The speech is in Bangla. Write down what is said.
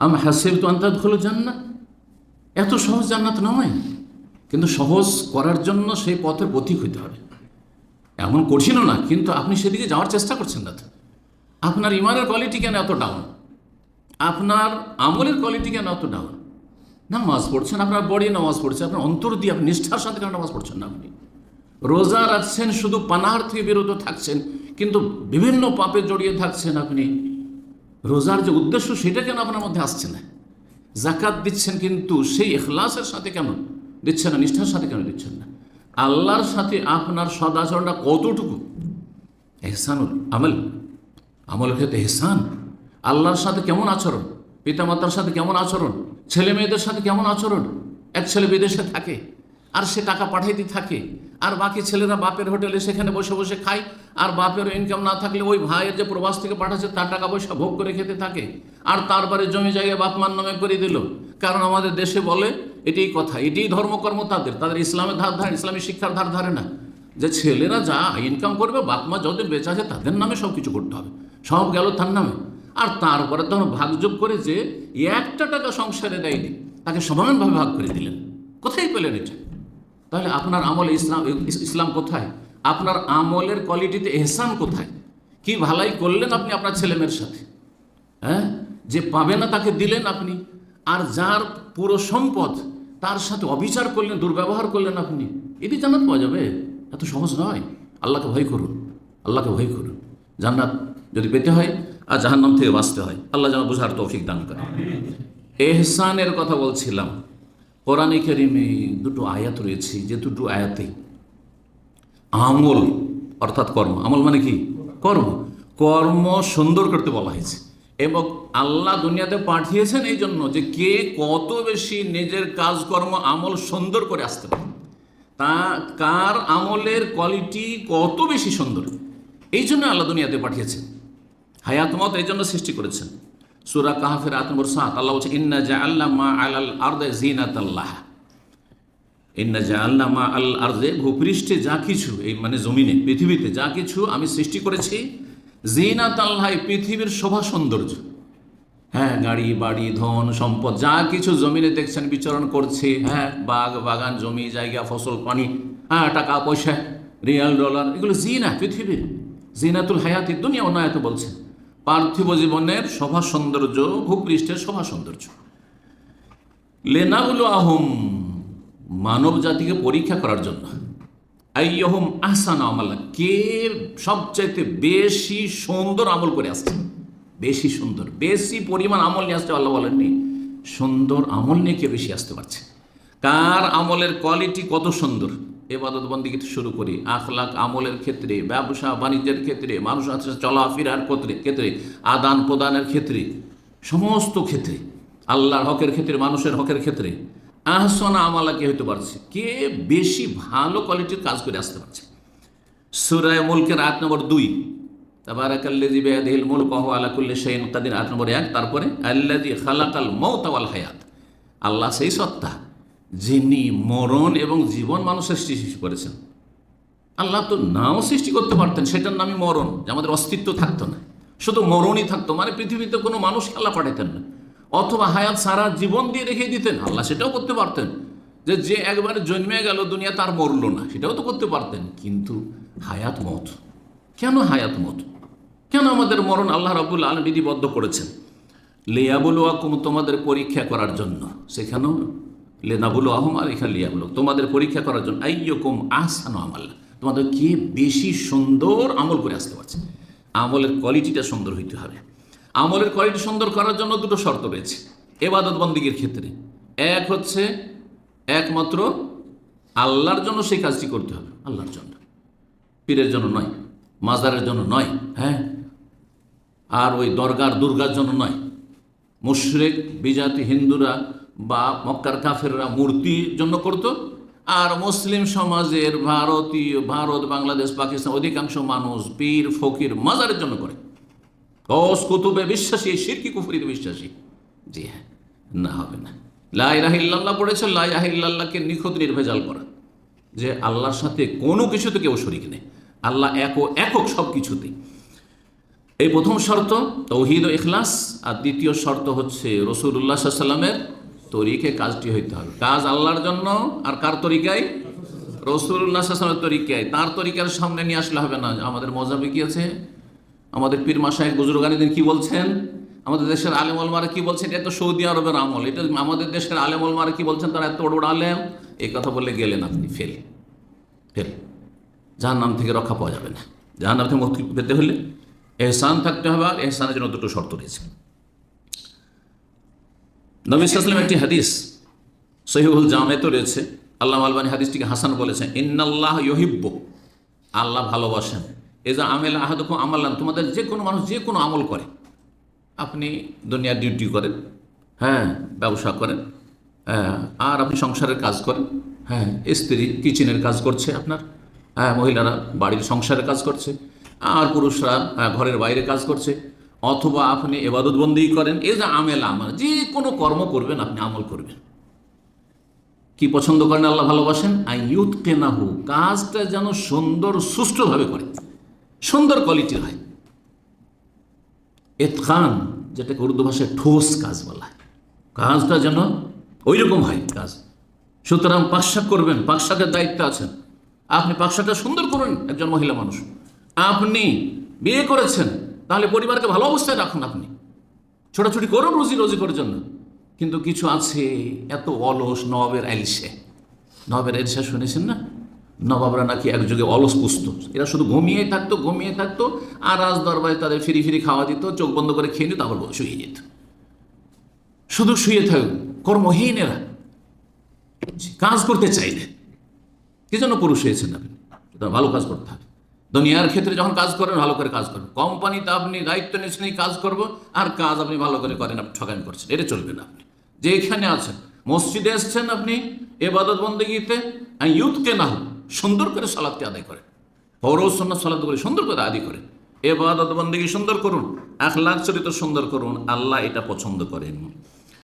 আম হাসিব তো আন্তাদ হলো জান্নাত এত সহজ জান্নাত নয়, কিন্তু সহজ করার জন্য সেই পথের পথিক হইতে হবে। এমন কঠিনও না, কিন্তু আপনি সেদিকে যাওয়ার চেষ্টা করছেন না। আপনার ইমানের কোয়ালিটি কেন এত ডাউন আপনার আমলের কোয়ালিটি কেন এত ডাউন নামাজ পড়ছেন, আপনার বডি নামাজ পড়ছে, আপনার অন্তর দিয়ে আপনি নিষ্ঠার সাথে কেন নামাজ পড়ছেন না আপনি? রোজা রাখছেন, শুধু পানাহার থেকে বিরত থাকছেন, কিন্তু বিভিন্ন পাপে জড়িয়ে থাকছেন আপনি। রোজার যে উদ্দেশ্য সেটা কেন আপনার মধ্যে আসছে না। জাকাত দিচ্ছেন কিন্তু সেই এখলাসের সাথে কেন? দিচ্ছেন না, নিষ্ঠার সাথে কেন দিচ্ছেন না? আল্লাহর সাথে আপনার সদাচরণটা কতটুকু? এহসানুল আমল। আমলের ক্ষেত্রে এহসান। আল্লাহর সাথে কেমন আচরণ? পিতামাতার সাথে কেমন আচরণ? ছেলে মেয়েদের সাথে কেমন আচরণ? এক ছেলে বিদেশে থাকে। আর সে টাকা পাঠাইতে থাকে, আর বাকি ছেলেরা বাপের হোটেলে সেখানে বসে বসে খায়, আর বাপের ইনকাম না থাকলে ওই ভাইয়ের যে প্রবাস থেকে পাঠাচ্ছে তার টাকা পয়সা ভোগ করে খেতে থাকে। আর তারপরে জমি জায়গায় বাপমার নামে করে দিল। কারণ আমাদের দেশে বলে, এটাই কথা, এটাই ধর্মকর্ম তাদের। তাদের ইসলামের ধার ধারে, ইসলামী শিক্ষার ধার ধারে না। যে ছেলেরা যা ইনকাম করবে, বাপ মা যতদিন বেঁচে আছে তাদের নামে সব কিছু করতে হবে। সব গেল তার নামে। আর তারপরে তখন ভাগযোগ করে যে একটা টাকা সংসারে দেয়নি, তাকে সমানভাবে ভাগ করে দিলেন। কোথায় পেলেন এটা? তাহলে আপনার আমল ইসলাম ইসলাম কোথায়? আপনার আমলের কোয়ালিটিতে এহসান কোথায়? কি ভালাই করলেন আপনি আপনার ছেলেমেয়ের সাথে? হ্যাঁ? যে পাবে না তাকে দিলেন আপনি। আর যার পুরো সম্পদ, তার সাথে অবিচার করলেন, দুর্ব্যবহার করলেন আপনি এটি জান্নাত পাওয়া যাবে? এত সহজ নয়। আল্লাহকে ভয় করুন। আল্লাহকে ভয় করুন। জান্নাত যদি পেতে হয় আর জাহান্নাম থেকে বাঁচতে হয়। আল্লাহ যেন বোঝার তৌফিক দান করে এহসানের কথা বলছিলাম। কোরআনে কারিমে দুটো আয়াত রয়েছে, যে দুটো আয়াতে আমল, অর্থাৎ কর্ম। আমল মানে কি? কর্ম। কর্ম সুন্দর করতে বলা হয়েছে। এবং আল্লাহ দুনিয়াতে পাঠিয়েছেন এই জন্য যে কে কত বেশি নিজের কাজকর্ম, আমল সুন্দর করে আসতে পারে। তা কার আমলের কোয়ালিটি কত বেশি সুন্দর? এই জন্য আল্লাহ দুনিয়াতে পাঠিয়েছেন। হায়াতমত এই জন্য সৃষ্টি করেছেন। সুরা কাহাফের আট নম্বর সাত, আল্লাহ বলছে, ইন্না জা আল্লাহ মা আল আর্দে জিনাত আল্লাহ ইন্না জা আল্লাহ মা আল আর্দে, ভূপৃষ্ঠে যা কিছু, এই মানে জমিনে, পৃথিবীতে যা কিছু আমি সৃষ্টি করেছি জিনাত আল্লাহ পৃথিবীর শোভা সৌন্দর্য। হ্যাঁ গাড়ি, বাড়ি, ধন, সম্পদ, যা কিছু জমিনে দেখছেন, বিচরণ করছে হ্যাঁ বাগ, বাগান, জমি, জায়গা, ফসল, পানি হ্যাঁ টাকা, পয়সা, রিয়াল, ডলার, এগুলো জিনা, পৃথিবীর। জিনাতুল হায়াতি, দুনিয়া অনায়ত বলছে। পার্থিব জীবনের সভা সৌন্দর্য ভূপৃষ্ঠের সভা সৌন্দর্য। লেনাউল আহম মানব জাতিকে পরীক্ষা করার জন্য। আইয়হম আহসান আমল, কে সবচাইতে বেশি সুন্দর আমল করে আসছে? বেশি সুন্দর, বেশি পরিমাণ আমল নিয়ে আসতে আল্লাহ বলেননি। সুন্দর আমল নিয়ে কে বেশি আসতে পারছে। কার আমলের কোয়ালিটি কত সুন্দর? এবাদত বন্দি শুরু করি। আখলাক আমলের ক্ষেত্রে, ব্যবসা বাণিজ্যের ক্ষেত্রে মানুষের সাথে চলাফেরার ক্ষেত্রে ক্ষেত্রে, আদান প্রদানের ক্ষেত্রে, সমস্ত ক্ষেত্রে, আল্লাহর হকের ক্ষেত্রে, মানুষের হকের ক্ষেত্রে, আহসনা আমালা কে হতে পারছে। কে বেশি ভালো কোয়ালিটির কাজ করে আসতে পারছে? সুরায় মুলকের আট নম্বর দুই। তাবারাকাল্লাজি বেয়াদিল মুলক ওয়া আলা কুল্লি শাইইন। কাদির আট নম্বর এক। তারপরে আল্লাজি খালাকাল মৌত ওয়াল হায়াত। আল্লাহ সেই সত্তা। যিনি মরণ এবং জীবন মানুষের সৃষ্টি করেছেন, আল্লাহ তো নাও সৃষ্টি করতে পারতেন, সেটার নামই মরণ, যে আমাদের অস্তিত্ব থাকতো না। শুধু মরণই থাকতো মানে পৃথিবীতে কোনো মানুষ আল্লাহ পাঠাতেন না। অথবা হায়াত সারা জীবন দিয়ে রেখে দিতেন, আল্লাহ সেটাও করতে পারতেন। যে যে একবারে জন্মে গেল, দুনিয়া তার মরল না, সেটাও তো করতে পারতেন। কিন্তু হায়াত মত, কেন হায়াত মত? কেন আমাদের মরণ আল্লাহ রাবুল আলম বিধিবদ্ধ করেছেন? লেয়াবুল ওয়াকুম তোমাদের পরীক্ষা করার জন্য, সেখানেও লেনাবুল আহম আর এখানে লিয়াবুল তোমাদের পরীক্ষা করার জন্য আইয়কুম আহসানো আমাল। তোমাদের কে বেশি সুন্দর আমল করে আসতে পারছে? আমলের কোয়ালিটিটা সুন্দর হইতে হবে। আমলের কোয়ালিটি সুন্দর করার জন্য দুটো শর্ত রয়েছে। এবাদত বন্দীগীর ক্ষেত্রে। এক হচ্ছে, একমাত্র আল্লাহর জন্য সেই কাজটি করতে হবে। আল্লাহর জন্য। পীরের জন্য নয়, মাজারের জন্য নয় হ্যাঁ? আর ওই দরগার, দুর্গার জন্য নয়। মুশরেক, বিজাতি, হিন্দুরা বা মক্কার কাফেররা মূর্তির জন্য করত। আর মুসলিম সমাজের ভারতীয়, ভারত, বাংলাদেশ, পাকিস্তান অধিকাংশ মানুষ পীর, ফকির, মাজারের জন্য করে। কস কুতুবে বিশ্বাসী শিরকি কুফুরিতে বিশ্বাসী। জি হ্যাঁ না হবে না। লাই লাইরাহিল্লাহ পড়েছে লাইরাহিল্লাহকে নিখুঁত, নির্ভেজাল করা। যে আল্লাহর সাথে কোনো কিছুতে কেউ শরিক নেই। আল্লাহ এক একক সব কিছুতেই এই প্রথম শর্ত, তৌহিদ ও ইখলাস। আর দ্বিতীয় শর্ত হচ্ছে রসুল্লাহ সাল্লামের তরিকে কাজটি হইতে হবে। কাজ আল্লাহর জন্য আর কার তরিকায়? রসুল্লাহ সাল্লামের তরিকায়। তার তরিকার সামনে নিয়ে আসলে হবে না। আমাদের মজাবে কি আছে? আমাদের পীর মাসায় বুজুর্গানিদিন কি বলছেন? আমাদের দেশের আলেম আলমারা কি বলছেন? এটা তো সৌদি আরবের আমল। এটা আমাদের দেশের আলেম আলমারা কি বলছেন? তারা এত বড় আলেম। এই কথা বলে গেলেন আপনি। ফেল। ফেল। যার নাম থেকে রক্ষা পাওয়া যাবে না। যার নাম থেকে মুক্তি পেতে হলে এহসান থাকতে হবে আর এহসানের জন্য দুটো শর্ত রয়েছে। নবী সাল্লাম একটি হাদিস সহিহুল জামে তো রয়েছে। আল্লাহ আলবানী হাদিসটিকে হাসান বলেছেন ইন্নাল্লাহ ইহিব্ব আল্লাহ ভালোবাসেন। এই যে আমেল আহাদুকুম আমাল্লান তোমাদের যে কোনো মানুষ যে কোনো আমল করে। আপনি দুনিয়ার ডিউটি করেন হ্যাঁ ব্যবসা করেন হ্যাঁ আর আপনি সংসারের কাজ করেন হ্যাঁ স্ত্রী কিচেনের কাজ করছে আপনার হ্যাঁ মহিলারা বাড়ির সংসারের কাজ করছে আর পুরুষরা হ্যাঁ, ঘরের বাইরে কাজ করছে। অথবা আপনি এবাদতবন্দি করেন এ যে আমেল আমার, যে কোনো কর্ম করবেন, আপনি আমল করবেন। কি পছন্দ করেন আল্লাহ ভালোবাসেন? আই ইউথ কেনাহু কাজটা যেন সুন্দর, সুষ্ঠুভাবে করে। সুন্দর কোয়ালিটির হয়। এতখান যেটাকে উর্দু ভাষায় ঠোস কাজ বলা হয়। কাজটা যেন ওই রকম হয়, কাজ। সুতরাং পাকশাক করবেন, পাকশাকের দায়িত্ব আছেন। আপনি পাকশাকটা সুন্দর করুন, একজন মহিলা মানুষ। আপনি বিয়ে করেছেন তাহলে পরিবারকে ভালো অবস্থায় রাখুন আপনি। ছোটাছুটি করুন রুজি রোজি করার জন্য। কিন্তু কিছু আছে এত অলস নবাবের আইলসে নবাবের আইলসা শুনেছেন না? নবাবরা নাকি একযোগে অলস পুষত। এরা শুধু ঘুমিয়ে থাকতো ঘুমিয়ে থাকতো, আর রাজ দরবারে তাদের ফিরি ফিরি খাওয়া দিত, চোখ বন্ধ করে খেয়ে নিত, তারপর শুয়ে যেত। শুধু শুয়ে থাকুক কর্মহীন এরা। কাজ করতে চাইলে। কি জন্য পুরুষ হয়েছেন আপনি। ভালো কাজ করতে হবে। দুনিয়ার ক্ষেত্রে যখন কাজ করেন, ভালো করে কাজ করবেন। কোম্পানিতে আপনি দায়িত্ব এই কাজ করব, আর কাজ আপনি ভালো করে করেন, আপনি ঠকামি করছেন। এটা চলবে না আপনি। যে এখানে আছেন, মসজিদে এসছেন আপনি, এবাদত বন্দীতে ইউথকে না সুন্দর করে সালাদকে আদায় করেন। ফরজ সন্ন্যাস সালাদ করে সুন্দর করে আদি করেন। এবাদত বন্দী সুন্দর করুন, আখলাখ চরিত্র সুন্দর করুন, আল্লাহ এটা পছন্দ করেন।